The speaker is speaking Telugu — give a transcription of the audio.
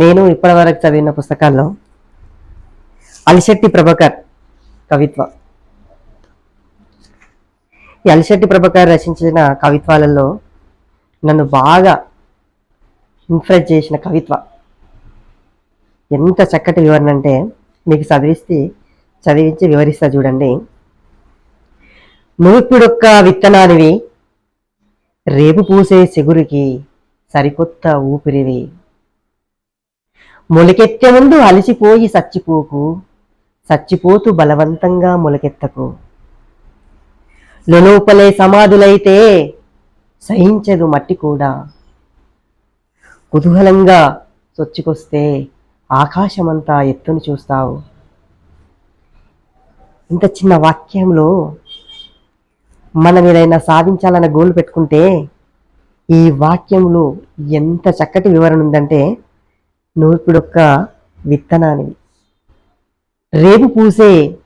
నేను ఇప్పటివరకు చదివిన పుస్తకాల్లో అలిశెట్టి ప్రభాకర్ కవిత్వ. ఈ అలిశెట్టి ప్రభాకర్ రచించిన కవిత్వాలలో నన్ను బాగా ఇన్ఫ్లుయెన్స్ చేసిన కవిత్వ. ఎంత చక్కటి వివరణ అంటే మీకు చదివిస్తే చదివించి వివరిస్తా చూడండి. నువ్విప్పుడొక్క విత్తనానివి రేపు పూసే చిగురికి సరికొత్త ఊపిరివి. మొలకెత్తే ముందు అలసిపోయి సచ్చిపోకు సచ్చిపోతూ బలవంతంగా మొలకెత్తకు. లోపలే సమాధులైతే సహించదు మట్టి కూడా. కుతూహలంగా చొచ్చుకొస్తే ఆకాశమంతా ఎత్తుని చూస్తావు. ఇంత చిన్న వాక్యంలో మనం ఏదైనా సాధించాలన్న గోల్ పెట్టుకుంటే ఈ వాక్యంలో ఎంత చక్కటి వివరణ ఉందంటే నువ్వు ఇప్పుడు విత్తనానివి. రేపు పూసే